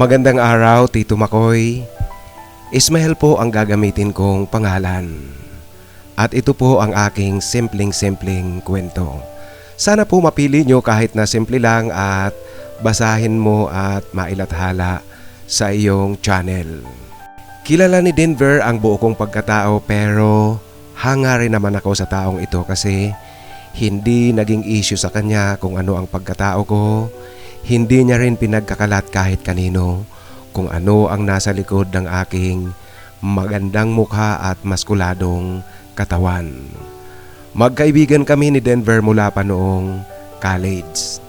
Magandang araw, Tito Makoy. Ismael po ang gagamitin kong pangalan. At ito po ang aking simpleng-simpleng kwento. Sana po mapili nyo kahit na simple lang at basahin mo at mailathala sa iyong channel. Kilala ni Denver ang buo kong pagkatao pero hanga rin naman ako sa taong ito kasi hindi naging issue sa kanya kung ano ang pagkatao ko. Hindi niya rin pinagkakalat kahit kanino kung ano ang nasa likod ng aking magandang mukha at maskuladong katawan. Magkaibigan kami ni Denver mula pa noong college.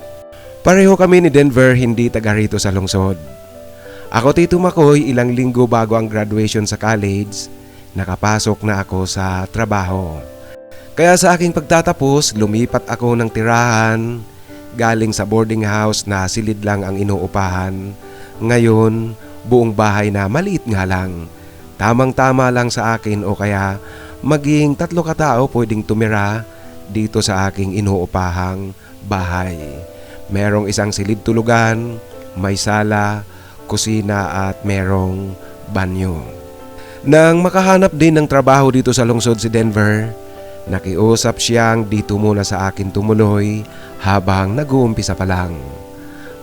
Pareho kami ni Denver hindi taga rito sa lungsod. Ako Tito Makoy ilang linggo bago ang graduation sa college, nakapasok na ako sa trabaho. Kaya sa aking pagtatapos, lumipat ako ng tirahan galing sa boarding house na silid lang ang inuupahan. Ngayon, buong bahay na maliit nga lang. Tamang-tama lang sa akin o kaya maging tatlo katao pwedeng tumira dito sa aking inuupahang bahay. Merong isang silid tulugan, may sala, kusina at merong banyo. Nang makahanap din ng trabaho dito sa lungsod si Denver, nakiusap siyang dito muna sa akin tumuloy habang nag-uumpisa pa lang.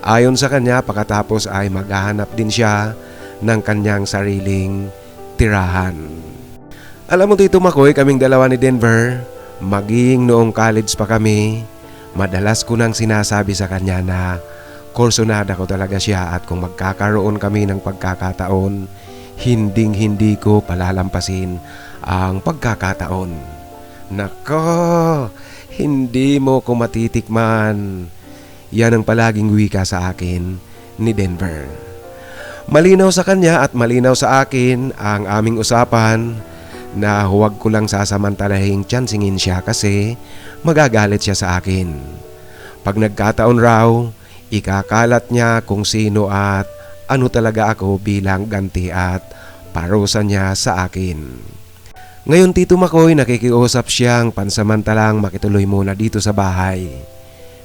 Ayon sa kanya, pagkatapos ay maghahanap din siya ng kanyang sariling tirahan. Alam mo dito Makoy, kaming dalawa ni Denver, maging noong college pa kami, madalas ko nang sinasabi sa kanya na kursunada ko talaga siya at kung magkakaroon kami ng pagkakataon, hinding hindi ko palalampasin ang pagkakataon. Nako, hindi mo ko matitikman. Yan ang palaging wika sa akin ni Denver. Malinaw sa kanya at malinaw sa akin ang aming usapan na huwag ko lang sasamantalahing tiyansingin siya kasi magagalit siya sa akin. Pag nagkataon raw, ikakalat niya kung sino at ano talaga ako bilang ganti at parusa niya sa akin. Ngayon Tito Makoy nakikiusap siyang pansamantalang makituloy muna dito sa bahay.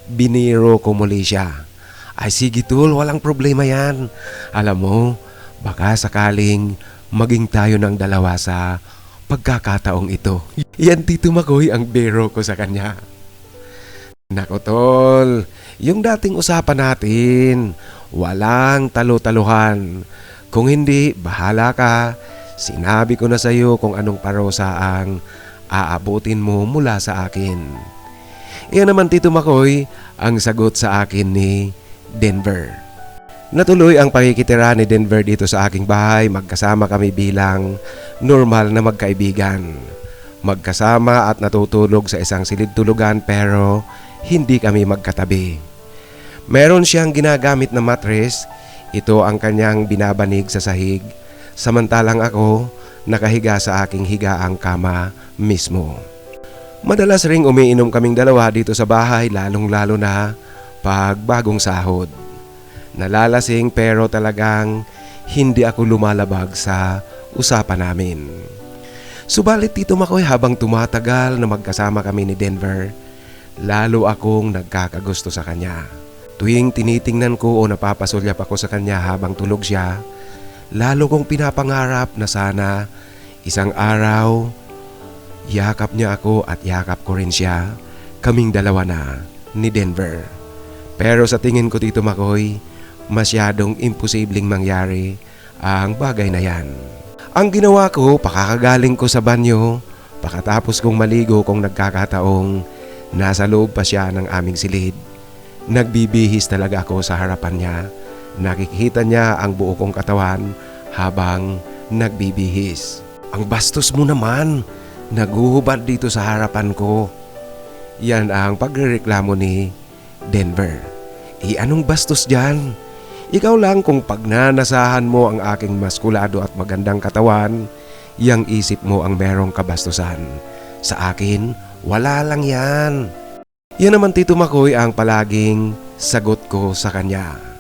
Biniro ko muli siya. Ay sige tol, walang problema yan. Alam mo, baka sakaling maging tayo ng dalawa sa pagkakataong ito. Yan Tito Makoy ang biro ko sa kanya. Nako tol, yung dating usapan natin, walang talo-taluhan. Kung hindi, bahala ka. Sinabi ko na sa iyo kung anong parosa ang aabutin mo mula sa akin. Iyan naman Tito Makoy ang sagot sa akin ni Denver. Natuloy ang pakikitira ni Denver dito sa aking bahay. Magkasama kami bilang normal na magkaibigan. Magkasama at natutulog sa isang silid tulugan pero hindi kami magkatabi. Meron siyang ginagamit na mattress. Ito ang kanyang binabanig sa sahig. Samantalang ako nakahiga sa aking higaang kama mismo. Madalas ring umiinom kaming dalawa dito sa bahay lalong lalo na pag bagong sahod. Nalalasing pero talagang hindi ako lumalabag sa usapan namin. Subalit dito makoy habang tumatagal na magkasama kami ni Denver, lalo akong nagkakagusto sa kanya. Tuwing tinitingnan ko o napapasulyap ako sa kanya habang tulog siya, lalo kong pinapangarap na sana isang araw yakap niya ako at yakap ko rin siya, kaming dalawa na ni Denver. Pero sa tingin ko Tito Makoy, masyadong imposibleng mangyari ang bagay na yan. Ang ginawa ko, pakakagaling ko sa banyo, pakatapos kong maligo kung nagkakataong nasa loob pa siya ng aming silid. Nagbibihis talaga ako sa harapan niya. Nakikita niya ang buo kong katawan habang nagbibihis. Ang bastos mo naman, naguhubad dito sa harapan ko. Yan ang pagrereklamo ni Denver. E anong bastos dyan? Ikaw lang kung pagnanasahan mo ang aking maskulado at magandang katawan, yang isip mo ang merong kabastusan. Sa akin, wala lang yan. Yan naman Tito Makoy ang palaging sagot ko sa kanya.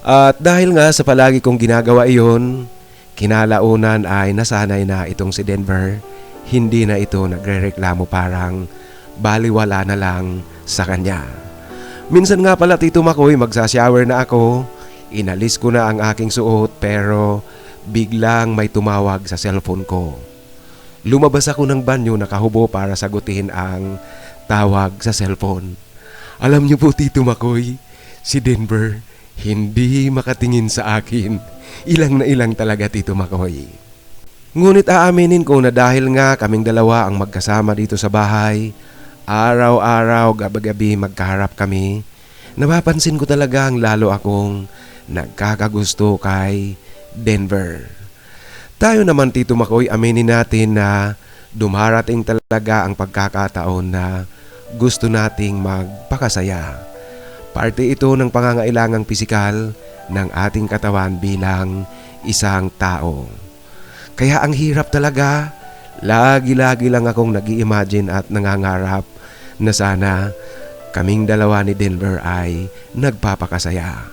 At dahil nga sa palagi kong ginagawa iyon, kinalaunan ay nasanay na itong si Denver. Hindi na ito nagrereklamo parang baliwala na lang sa kanya. Minsan nga pala Tito Makoy magsashower na ako, Inalis ko na ang aking suot pero biglang may tumawag sa cellphone ko. Lumabas ako ng banyo nakahubo para sagutin ang tawag sa cellphone. Alam niyo po Tito Makoy, si Denver hindi makatingin sa akin. Ilang na ilang talaga Tito Makoy. Ngunit aaminin ko na dahil nga kaming dalawa ang magkasama dito sa bahay, araw-araw, gabi-gabi magkaharap kami, napapansin ko talagang lalo akong nagkakagusto kay Denver. Tayo naman Tito Makoy aminin natin na dumarating talaga ang pagkakataon na gusto nating magpakasaya. Parte ito ng pangangailangang pisikal ng ating katawan bilang isang tao. Kaya ang hirap talaga, lagi-lagi lang akong nag imagine at nangangarap na sana kaming dalawa ni Denver ay nagpapakasaya.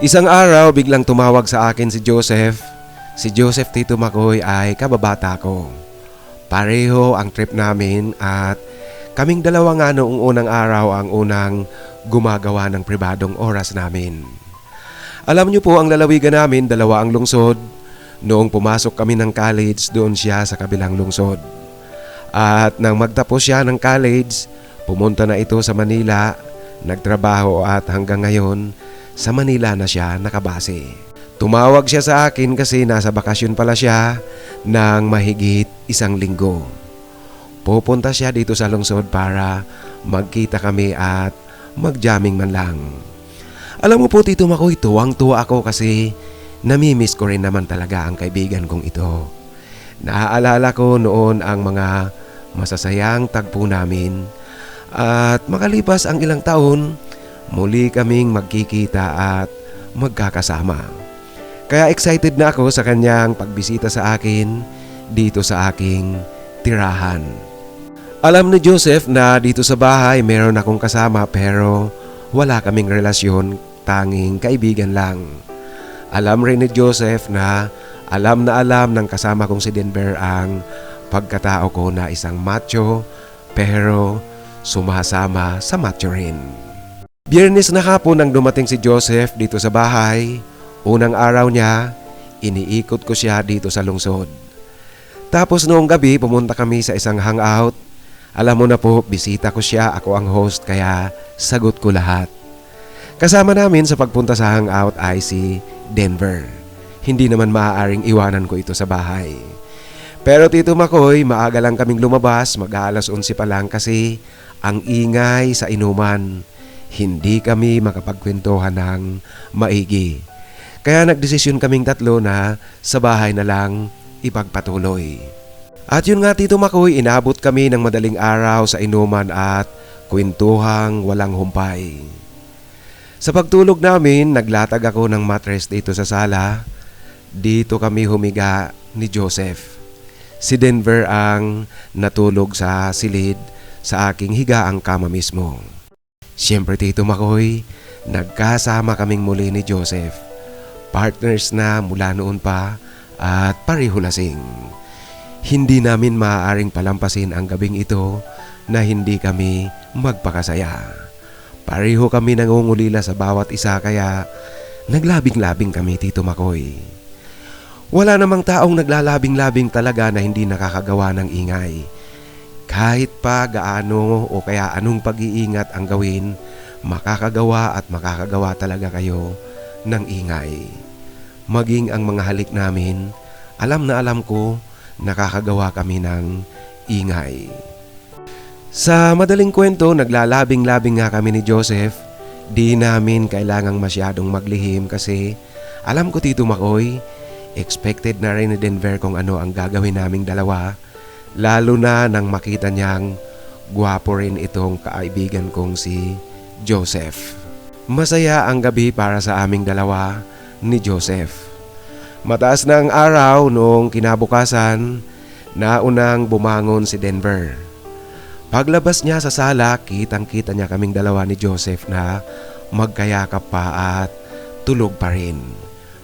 Isang araw biglang tumawag sa akin si Joseph. Si Joseph Tito Makoy ay kababata ko. Pareho ang trip namin at kaming dalawa nga noong unang araw ang unang gumagawa ng pribadong oras namin. Alam niyo po ang lalawigan namin, dalawa ang lungsod. Noong pumasok kami ng college, doon siya sa kabilang lungsod. At nang magtapos siya ng college, pumunta na ito sa Manila, nagtrabaho at hanggang ngayon, sa Manila na siya nakabase. Tumawag siya sa akin kasi nasa bakasyon pala siya ng mahigit isang linggo. Pupunta siya dito sa lungsod para magkita kami at magjamming man lang. Alam mo po Tito Makoy, tuwang-tuwa ako kasi namimiss ko rin naman talaga ang kaibigan kong ito. Naaalala ko noon ang mga masasayang tagpo namin at makalipas ang ilang taon, muli kaming magkikita at magkakasama. Kaya excited na ako sa kanyang pagbisita sa akin dito sa aking tirahan. Alam ni Joseph na dito sa bahay meron akong kasama pero wala kaming relasyon, tanging kaibigan lang. Alam rin ni Joseph na alam na alam ng kasama kong si Denver ang pagkatao ko na isang macho pero sumasama sa macho rin. Biyernes na hapon nang dumating si Joseph dito sa bahay. Unang araw niya, iniikot ko siya dito sa lungsod. Tapos noong gabi, pumunta kami sa isang hangout. Alam mo na po, bisita ko siya, ako ang host, kaya sagot ko lahat. Kasama namin sa pagpunta sa hangout ay si Denver. Hindi naman maaaring iwanan ko ito sa bahay. Pero Tito Makoy, maaga lang kaming lumabas, mag-aalas 11 pa lang kasi ang ingay sa inuman hindi kami makapagkwentuhan ng maigi. Kaya nagdesisyon kaming tatlo na sa bahay na lang ipagpatuloy. At yun nga Tito Makoy, inabot kami ng madaling araw sa inuman at kwentuhang walang humpay. Sa pagtulog namin, naglatag ako ng mattress dito sa sala. Dito kami humiga ni Joseph. Si Denver ang natulog sa silid sa aking higaang kama mismo. Siyempre Tito Makoy, nagkasama kaming muli ni Joseph. Partners na mula noon pa at pareho lasing. Hindi namin maaaring palampasin ang gabing ito na hindi kami magpakasaya. Pareho kami nangungulila sa bawat isa kaya naglabing-labing kami Tito Makoy. Wala namang taong naglalabing-labing talaga na hindi nakakagawa ng ingay. Kahit pa gaano o kaya anong pag-iingat ang gawin, makakagawa at makakagawa talaga kayo ng ingay. Maging ang mga halik namin, alam na alam ko, nakakagawa kami ng ingay. Sa madaling kwento, naglalabing-labing nga kami ni Joseph. Di namin kailangang masyadong maglihim kasi alam ko Tito Makoy, expected na rin ni Denver kung ano ang gagawin naming dalawa Lalo na nang makita niyang gwapo rin itong kaibigan kong si Joseph. Masaya ang gabi para sa aming dalawa ni Joseph. Mataas na ang araw noong kinabukasan, naunang bumangon si Denver. Paglabas niya sa sala, kitang-kita niya kaming dalawa ni Joseph na magkayakap pa at tulog pa rin.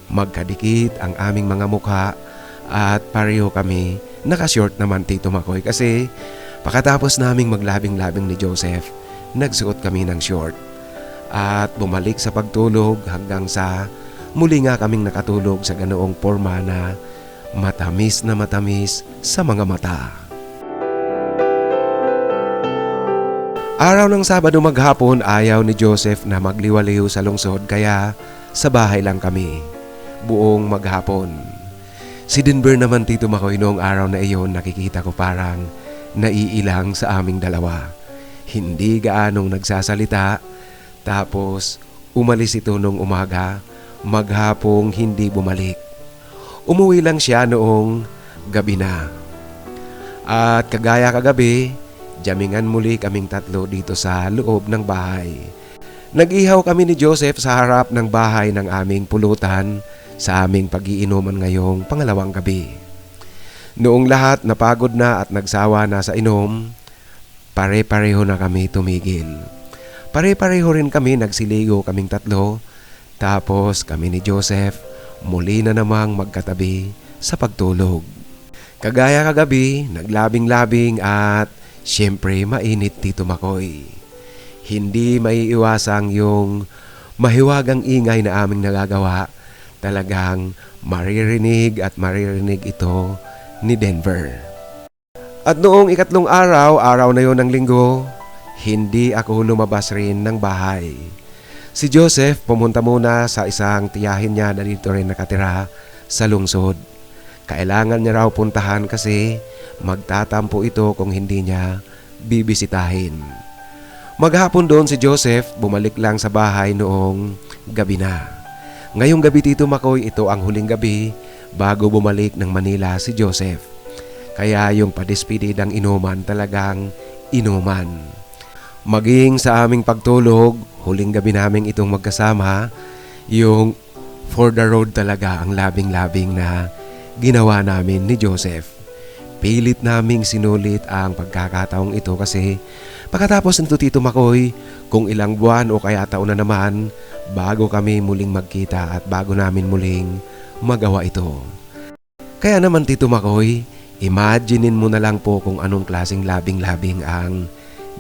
Magkadikit ang aming mga mukha at pareho kami Naka-short naman Tito Makoy kasi pakatapos naming maglabing-labing ni Joseph, nagsuot kami ng short. at bumalik sa pagtulog hanggang sa muli nga kaming nakatulog sa ganoong forma na matamis na matamis sa mga mata. Araw ng Sabado maghapon ayaw ni Joseph na magliwaliw sa lungsod kaya sa bahay lang kami. Buong maghapon. Si Denver naman Tito Makoy noong araw na iyon nakikita ko parang naiilang sa aming dalawa. Hindi gaanong nagsasalita tapos umalis ito nung umaga maghapong hindi bumalik. Umuwi lang siya noong gabi na. At kagaya kagabi, jamingan muli kaming tatlo dito sa loob ng bahay. Nag-ihaw kami ni Joseph sa harap ng bahay ng aming pulutan sa aming pagiinuman ngayong pangalawang gabi. Noong lahat napagod na at nagsawa na sa inom, pare-pareho na kami tumigil. Pare-pareho rin kami nagsiligo kaming tatlo, tapos kami ni Joseph muli na namang magkatabi sa pagtulog. Kagaya kagabi, naglabing-labing at siyempre mainit Tito Makoy. Hindi maiiwasang yung mahiwagang ingay na aming nagagawa. Talagang maririnig at maririnig ito ni Denver. At noong ikatlong araw, araw na yon ng linggo, hindi ako lumabas rin ng bahay. Si Joseph pumunta muna sa isang tiyahin niya na dito rin nakatira sa lungsod. Kailangan niya raw puntahan kasi magtatampo ito kung hindi niya bibisitahin. Maghapon doon si Joseph bumalik lang sa bahay noong gabi na. Ngayong gabi Tito Makoy ito ang huling gabi bago bumalik ng Manila si Joseph. Kaya yung padispidid ng inuman talagang inuman. Maging sa aming pagtulog, huling gabi naming itong magkasama, yung for the road talaga ang labing-labing na ginawa namin ni Joseph. Pilit naming sinulit ang pagkakataong ito kasi pagkatapos nito Tito Makoy, kung ilang buwan o kaya taon na naman, bago kami muling magkita at bago namin muling magawa ito. Kaya naman Tito Makoy, imaginein mo na lang po kung anong klaseng labing-labing ang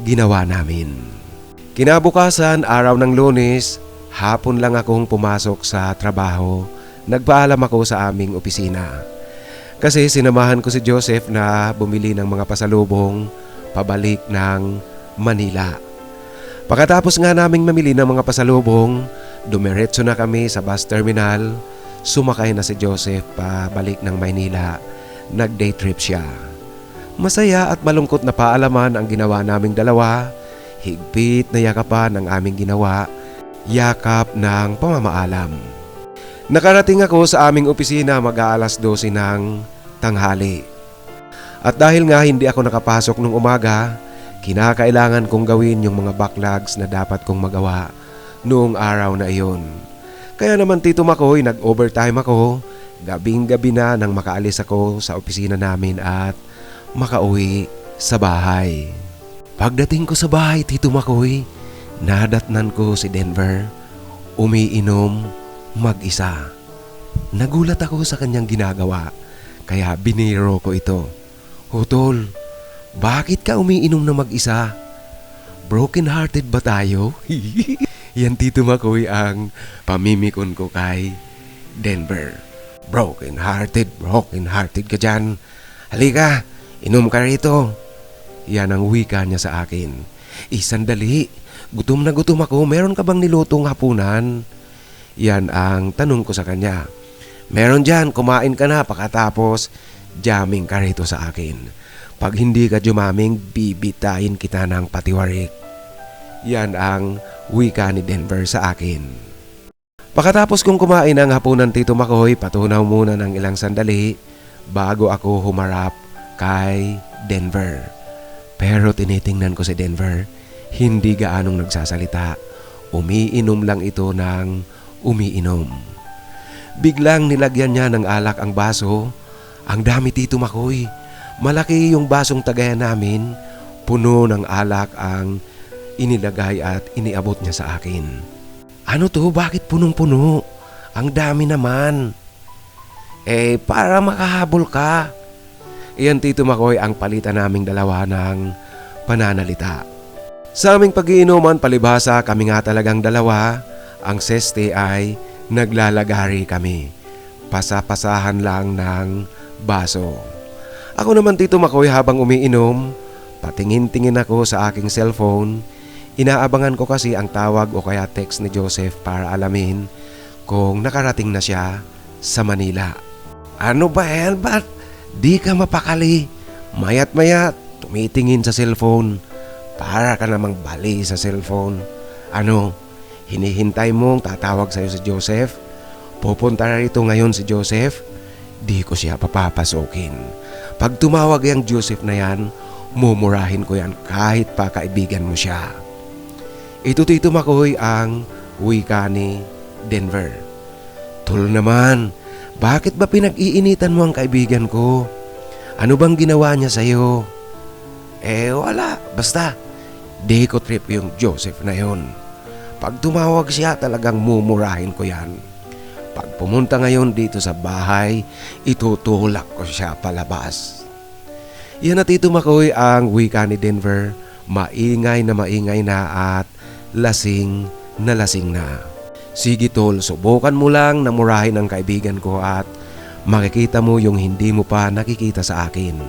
ginawa namin. Kinabukasan, araw ng lunes, hapon lang akong pumasok sa trabaho. Nagpaalam ako sa aming opisina. Kasi sinamahan ko si Joseph na bumili ng mga pasalubong pabalik ng Manila. Pagkatapos nga naming mamili ng mga pasalubong, dumiretso na kami sa bus terminal. Sumakay na si Joseph pabalik ng Maynila. Nag-day trip siya. Masaya at malungkot na paalaman ang ginawa naming dalawa. Higpit na yakapan ang aming ginawa. Yakap ng pamamaalam. Nakarating ako sa aming opisina mag-aalas 12 ng tanghali. At dahil nga hindi ako nakapasok nung umaga, kinakailangan kong gawin yung mga backlogs na dapat kong magawa noong araw na iyon. Kaya naman Tito Makoy, nag-overtime ako. Gabing gabi na nang makaalis ako sa opisina namin at makauwi sa bahay. Pagdating ko sa bahay, Tito Makoy, nadatnan ko si Denver. Umiinom mag-isa. Nagulat ako sa kanyang ginagawa, kaya biniro ko ito. Hutol, bakit ka umiinom na mag-isa? Broken hearted ba tayo? Yan tito Makoy ang pamimikon ko kay Denver. Broken hearted, broken hearted ka dyan. Halika, inom ka rito. Yan ang wika niya sa akin. Isandali, gutom na gutom ako. Meron ka bang nilutong hapunan? Yan ang tanong ko sa kanya. Meron dyan, kumain ka na pakatapos jamming ka rito sa akin. Pag hindi ka jumaming, bibitahin kita ng patiwarik. Yan ang wika ni Denver sa akin. Pakatapos kong kumain ng hapunan Tito Makoy, patunaw muna ng ilang sandali bago ako humarap kay Denver. Pero tinitingnan ko si Denver, hindi gaanong nagsasalita. Umiinom lang ito ng umiinom. Biglang nilagyan niya ng alak ang baso. Ang dami Tito Makoy. Malaki yung basong tagayan namin. Puno ng alak ang inilagay at iniabot niya sa akin. Ano to? Bakit punong-puno? Ang dami naman. Eh, para makahabol ka. Iyan Tito Makoy ang palitan naming dalawa ng pananalita. Sa aming pagiinuman palibhasa kami nga talagang dalawa, ang seste ay naglalagari kami. Pasapasahan lang ng baso. Ako naman Tito Makoy habang umiinom, patingin-tingin ako sa aking cellphone. Inaabangan ko kasi ang tawag o kaya text ni Joseph para alamin kung nakarating na siya sa Manila. Ano ba yan? Di ka mapakali? Mayat mayat, tumitingin sa cellphone. Para ka namang bali sa cellphone. Ano, hinihintay mong tatawag sa'yo si Joseph? Pupunta na rito ngayon si Joseph? Di ko siya papapasokin. Pag tumawag yung Joseph na yan, mumurahin ko yan kahit pa kaibigan mo siya. Ito Tito Makoy ang wika ni Denver. Tul naman, bakit ba pinag-iinitan mo ang kaibigan ko? Ano bang ginawa niya sa'yo? Eh wala, basta. Di ko trip yung Joseph na yon. Pag tumawag siya talagang mumurahin ko yan. Pag pumunta ngayon dito sa bahay, itutulak ko siya palabas. Yan na Tito Makoy ang wika ni Denver. Maingay na maingay na at lasing na lasing na. Sige tol, subukan mo lang na murahin ang kaibigan ko at makikita mo yung hindi mo pa nakikita sa akin.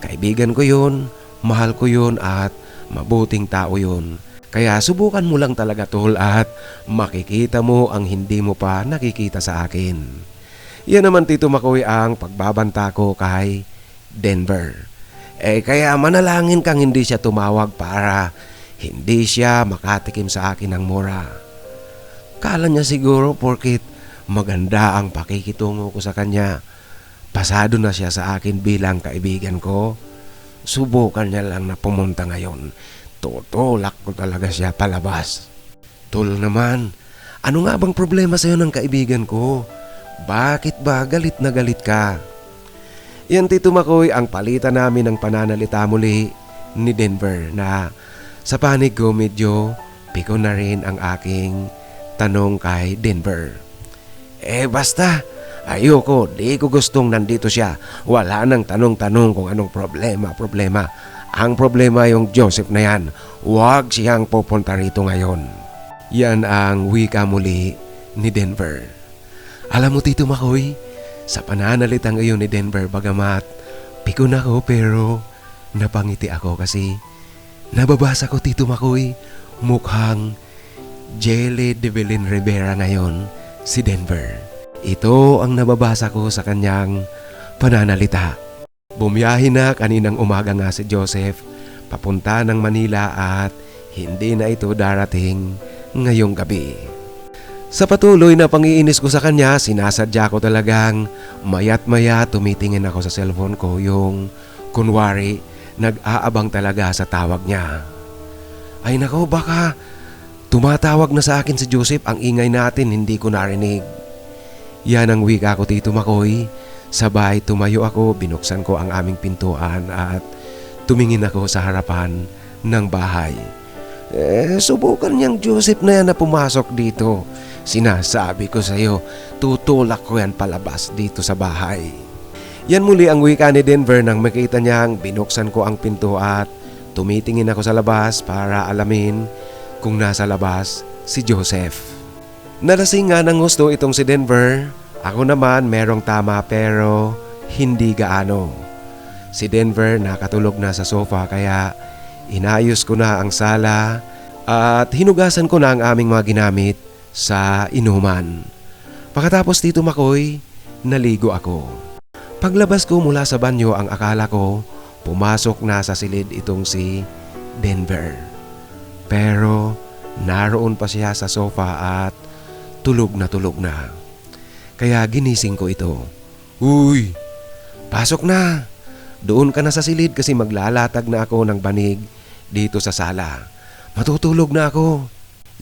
Kaibigan ko yun, mahal ko yun at mabuting tao yun. Kaya subukan mo lang talaga tol at makikita mo ang hindi mo pa nakikita sa akin. Yan naman Tito Makoy ang pagbabanta ko kay Denver. Eh kaya manalangin kang hindi siya tumawag para hindi siya makatikim sa akin ng mura. Kala niya siguro porkit maganda ang pakikitungo ko sa kanya. Pasado na siya sa akin bilang kaibigan ko. Subukan niya lang na pumunta ngayon. Tutulak ko talaga siya palabas. Tul naman, ano nga bang problema sa'yo ng kaibigan ko? Bakit ba galit na galit ka? Yan Tito Makoy ang palitan namin ng pananalita muli ni Denver na sa panig ko medyo piko na rin ang aking tanong kay Denver. Eh basta, ayoko, di ko gustong nandito siya. Wala nang tanong-tanong kung anong problema, problema. Ang problema yung Joseph na yan. Huwag siyang pupunta rito ngayon. Yan ang wika muli ni Denver. Alam mo Tito Makoy, sa pananalitang iyon ni Denver bagamat pikon ako pero napangiti ako kasi nababasa ko Tito Makoy mukhang Jelly de Belin Rivera ngayon si Denver. Ito ang nababasa ko sa kanyang pananalita. Bumiyahe na kaninang umaga nga si Joseph papunta ng Manila at hindi na ito darating ngayong gabi. Sa patuloy na pangiinis ko sa kanya, sinasadya ko talagang mayat maya tumitingin ako sa cellphone ko yung kunwari nag-aabang talaga sa tawag niya. Ay nako baka tumatawag na sa akin si Joseph ang ingay natin hindi ko narinig. Yan ang wika ko Tito Makoy. Sabay tumayo ako, binuksan ko ang aming pintuan at tumingin ako sa harapan ng bahay. Eh, subukan niyang Joseph na yan na pumasok dito. Sinasabi ko sa iyo, tutulak ko yan palabas dito sa bahay. Yan muli ang wika ni Denver nang makita niyang binuksan ko ang pinto at tumitingin ako sa labas para alamin kung nasa labas si Joseph. Nalasing nga ng gusto itong si Denver. Ako naman merong tama pero hindi gaano. Si Denver nakatulog na sa sofa kaya inayos ko na ang sala at hinugasan ko na ang aming mga ginamit sa inuman. Pagkatapos dito makoy, naligo ako. Paglabas ko mula sa banyo ang akala ko, pumasok na sa silid itong si Denver. Pero naroon pa siya sa sofa at tulog na tulog na. Kaya ginising ko ito. Uy, pasok na. Doon ka na sa silid kasi maglalatag na ako ng banig dito sa sala. Matutulog na ako.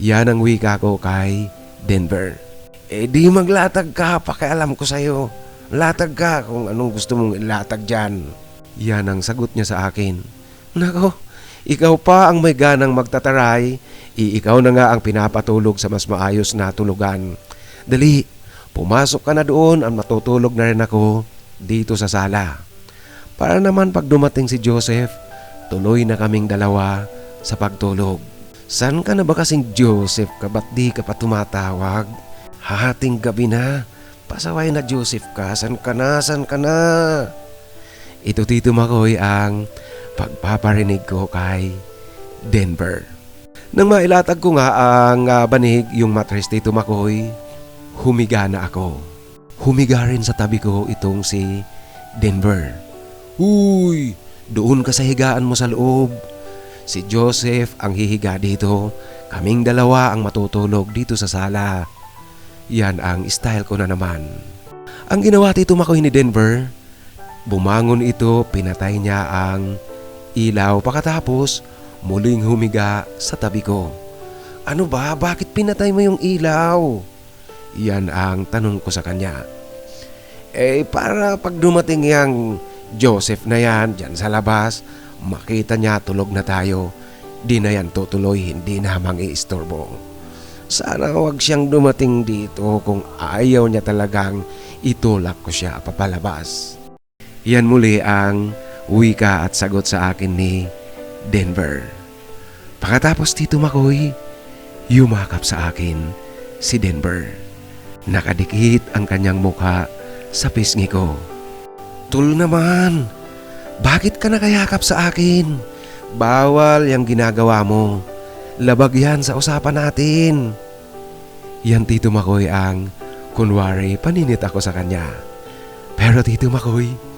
Yan ang wika ko kay Denver. Eh di maglatag ka, pakialam ko sa'yo. Latag ka kung anong gusto mong ilatag dyan. Yan ang sagot niya sa akin. Nako, ikaw pa ang may ganang magtataray. Iikaw na nga ang pinapatulog sa mas maayos na tulugan. Dali, pumasok ka na doon at matutulog na rin ako dito sa sala. Para naman pag dumating si Joseph, tuloy na kaming dalawa sa pagtulog. San ka na ba kasing Joseph ka ba't di ka pa tumatawag? Hahating gabi na. Pasaway na Joseph ka. San ka na? San ka na? Ito Tito Makoy ang pagpaparinig ko kay Denver. Nang mailatag ko nga ang ah, banig yung mattress Tito Makoy, humiga na ako. Humiga rin sa tabi ko itong si Denver. Uy, doon ka sa higaan mo sa loob. Si Joseph ang hihiga dito. Kaming dalawa ang matutulog dito sa sala. Yan ang style ko na naman. Ang ginawa Tito Makoy ni Denver, bumangon ito, pinatay niya ang ilaw pakatapos muling humiga sa tabi ko. Ano ba? Bakit pinatay mo yung ilaw? Yan ang tanong ko sa kanya. Eh, para pag dumating yung Joseph na yan, dyan sa labas, makita niya tulog na tayo, di na yan tutuloy, hindi na mangi-istorbo. Sana wag siyang dumating dito kung ayaw niya talagang itulak ko siya papalabas. Yan muli ang wika at sagot sa akin ni Denver. Pagkatapos Tito Makoy, yumakap sa akin si Denver. Nakadikit ang kanyang mukha sa pisngi ko. Tul naman, bakit ka nakayakap sa akin? Bawal yung ginagawa mo. Labag yan sa usapan natin. Yan Tito Makoy ang kunwari paninit ako sa kanya. Pero Tito Makoy,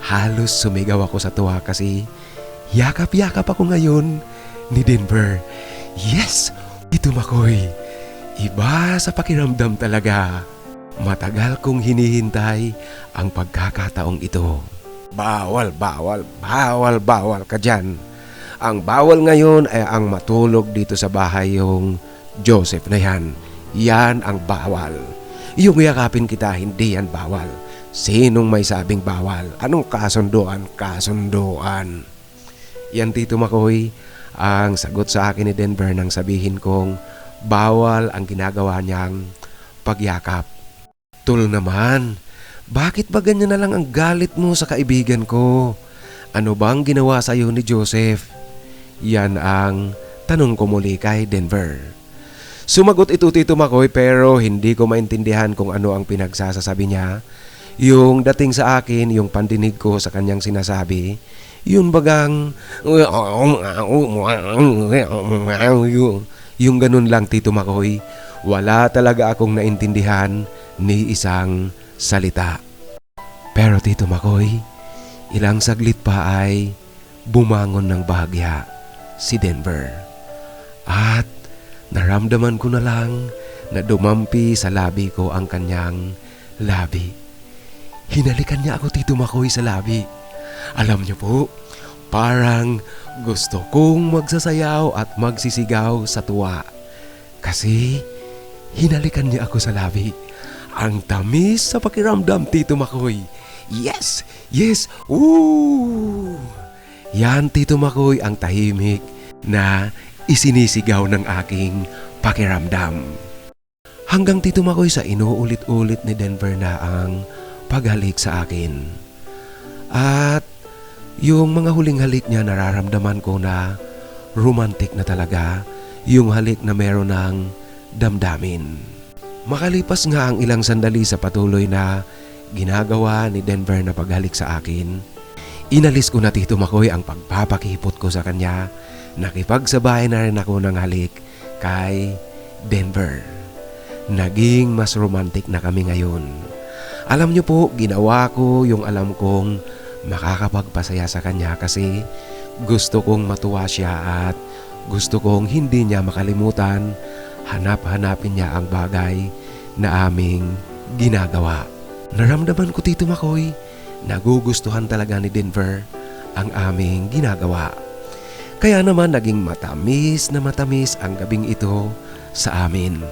halos sumigaw ako sa tuwa kasi yakap-yakap ako ngayon ni Denver. Yes, Tito Makoy, iba sa pakiramdam talaga. Matagal kong hinihintay ang pagkakataong ito. Bawal, bawal, bawal, bawal ka dyan. Ang bawal ngayon ay ang matulog dito sa bahay yung Joseph na yan. Yan ang bawal. Yung yakapin kita, hindi yan bawal. Sinong may sabing bawal? Anong kasunduan? Kasunduan. Yan Tito Makoy, ang sagot sa akin ni Denver nang sabihin kong bawal ang ginagawa niyang pagyakap. Tul naman, bakit ba ganyan na lang ang galit mo sa kaibigan ko? Ano bang ginawa sa iyo ni Joseph? Yan ang tanong ko muli kay Denver. Sumagot ito Tito Makoy pero hindi ko maintindihan kung ano ang pinagsasasabi niya. Yung dating sa akin, yung pandinig ko sa kanyang sinasabi, yun bagang yung ganun lang Tito Makoy. Wala talaga akong naintindihan ni isang salita. Pero Tito Makoy, ilang saglit pa ay bumangon ng bahagya si Denver. At naramdaman ko na lang na dumampi sa labi ko ang kanyang labi. Hinalikan niya ako Tito Makoy sa labi. Alam niyo po, parang gusto kong magsasayaw at magsisigaw sa tuwa. Kasi hinalikan niya ako sa labi. Ang tamis sa pakiramdam, Tito Makoy. Yes! Yes! Woo! Yan, Tito Makoy, ang tahimik na isinisigaw ng aking pakiramdam. Hanggang Tito Makoy sa inuulit-ulit ni Denver na ang paghalik sa akin. At yung mga huling halik niya nararamdaman ko na romantic na talaga yung halik na meron ng damdamin. Makalipas nga ang ilang sandali sa patuloy na ginagawa ni Denver na paghalik sa akin, inalis ko na Tito Makoy ang pagpapakipot ko sa kanya. Nakipagsabay na rin ako ng halik kay Denver. Naging mas romantic na kami ngayon. Alam niyo po, ginawa ko yung alam kong makakapagpasaya sa kanya kasi gusto kong matuwa siya at gusto kong hindi niya makalimutan hanap-hanapin niya ang bagay na aming ginagawa. Naramdaman ko Tito Makoy, nagugustuhan talaga ni Denver ang aming ginagawa. Kaya naman naging matamis na matamis ang gabing ito sa amin.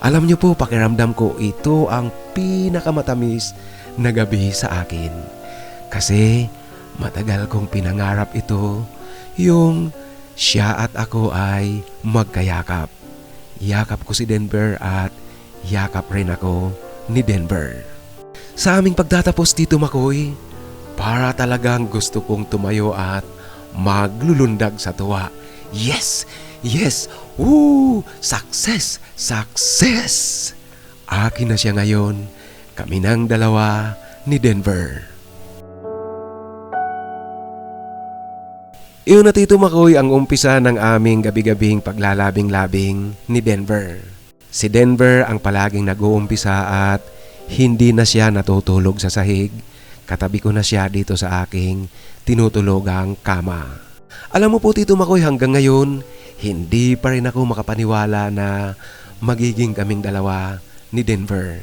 Alam niyo po, pakiramdam ko ito ang pinakamatamis na gabi sa akin. Kasi matagal kong pinangarap ito, yung siya at ako ay magkayakap. Yakap ko si Denver at yakap rin ako ni Denver. Sa aming pagtatapos dito Makoy, para talagang gusto kong tumayo at maglulundag sa tuwa. Yes! Yes! Woo! Success! Success! Akin na siya ngayon. Kami ng dalawa ni Denver. Iyon na Tito Makoy ang umpisa ng aming gabi-gabing paglalabing-labing ni Denver. Si Denver ang palaging nag-uumpisa at hindi na siya natutulog sa sahig. Katabi ko na siya dito sa aking tinutulogang kama. Alam mo po Tito Makoy hanggang ngayon, hindi pa rin ako makapaniwala na magiging kaming dalawa ni Denver.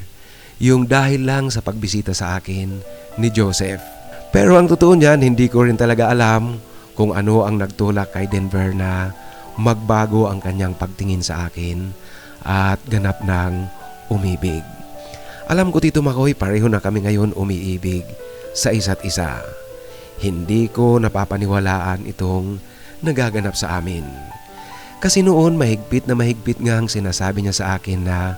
Yung dahil lang sa pagbisita sa akin ni Joseph. Pero ang totoo niyan, hindi ko rin talaga alam kung ano ang nagtulak kay Denver na magbago ang kanyang pagtingin sa akin at ganap ng umibig. Alam ko Tito Makoy, pareho na kami ngayon umiibig sa isa't isa. Hindi ko napapaniwalaan itong nagaganap sa amin. Kasi noon mahigpit na mahigpit nga ang sinasabi niya sa akin na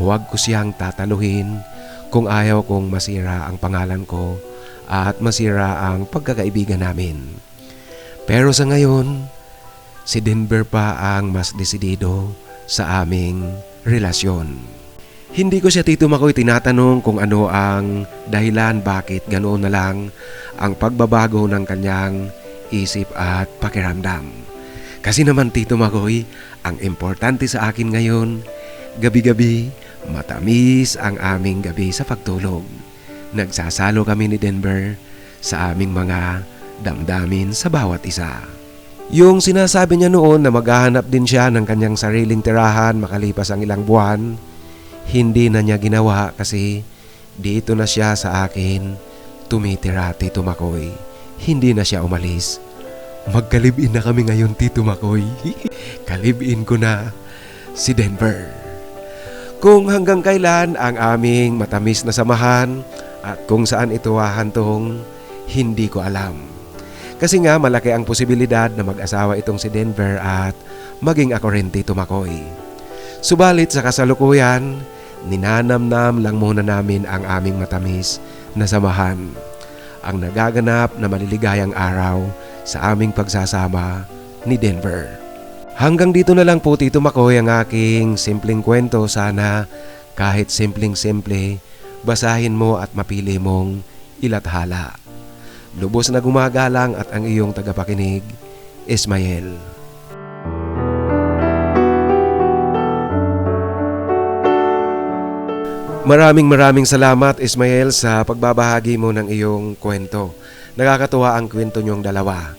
huwag ko siyang tataluhin kung ayaw kong masira ang pangalan ko at masira ang pagkakaibigan namin. Pero sa ngayon, si Denver pa ang mas desidido sa aming relasyon. Hindi ko siya Tito Makoy tinatanong kung ano ang dahilan bakit ganoon na lang ang pagbabago ng kanyang isip at pakiramdam. Kasi naman Tito Makoy, ang importante sa akin ngayon, gabi-gabi, matamis ang aming gabi sa pagtulog. Nagsasalo kami ni Denver sa aming mga damdamin sa bawat isa. Yung sinasabi niya noon na maghahanap din siya ng kanyang sariling tirahan makalipas ang ilang buwan, hindi na niya ginawa kasi dito na siya sa akin tumitira Tito Makoy. Hindi na siya umalis. Magkalibin na kami ngayon Tito Makoy. Kalibin ko na si Denver. Kung hanggang kailan ang aming matamis na samahan at kung saan ito hahantong, hindi ko alam. Kasi nga malaki ang posibilidad na mag-asawa itong si Denver at maging ako rin Tito Makoy. Subalit sa kasalukuyan, ninanamnam lang muna namin ang aming matamis na samahan. Ang nagaganap na maliligayang araw sa aming pagsasama ni Denver. Hanggang dito na lang po Tito Makoy ang aking simpleng kwento. Sana kahit simpleng-simple, basahin mo at mapili mong ilathala. Lubos na gumagalang at ang iyong tagapakinig, Ismael. Maraming maraming salamat Ismael sa pagbabahagi mo ng iyong kwento. Nakakatuwa ang kwento niyong dalawa.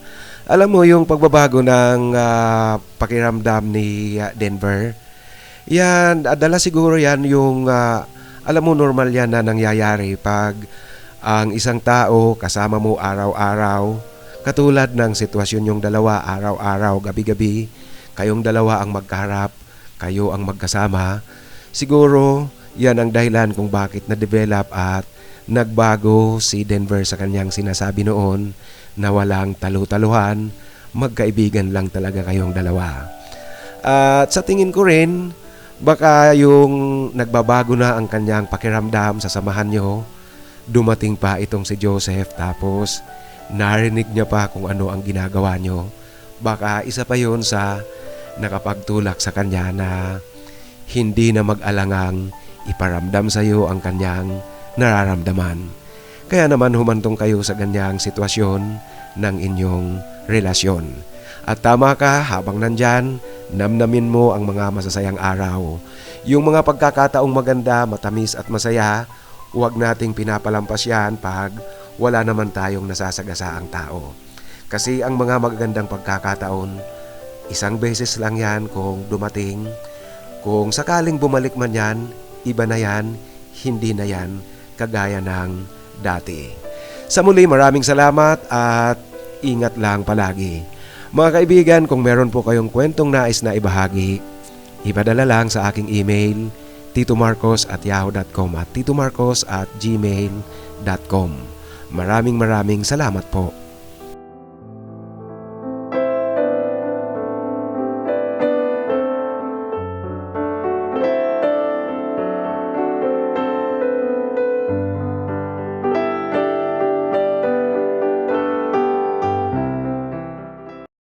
Alam mo yung pagbabago ng ah, pakiramdam ni ah, Denver, yan, adala siguro yan yung, ah, alam mo normal yan na nangyayari pag ang isang tao kasama mo araw-araw, katulad ng sitwasyon yung dalawa araw-araw, gabi-gabi, kayong dalawa ang magkaharap, kayo ang magkasama, siguro yan ang dahilan kung bakit na-develop at nagbago si Denver sa kanyang sinasabi noon na walang talu-taluhan, magkaibigan lang talaga kayong dalawa. At sa tingin ko rin, baka yung nagbabago na ang kanyang pakiramdam sa samahan nyo, dumating pa itong si Joseph tapos narinig niya pa kung ano ang ginagawa nyo. Baka isa pa yon sa nakapagtulak sa kanya na hindi na mag-alangang iparamdam sa iyo ang kanyang nararamdaman. Kaya naman humantong kayo sa ganyang sitwasyon ng inyong relasyon. At tama ka, habang nandyan, namnamin mo ang mga masasayang araw. Yung mga pagkakataong maganda, matamis at masaya, huwag nating pinapalampas yan pag wala naman tayong nasasagasa ang tao. Kasi ang mga magagandang pagkakataon, isang beses lang yan kung dumating. Kung sakaling bumalik man yan, iba na yan, hindi na yan kagaya ng dati. Sa muli, maraming salamat at ingat lang palagi. Mga kaibigan, kung meron po kayong kwentong nais na ibahagi, ipadala lang sa aking email titomarcos at yahoo.com at titomarcos at gmail.com. Maraming maraming salamat po.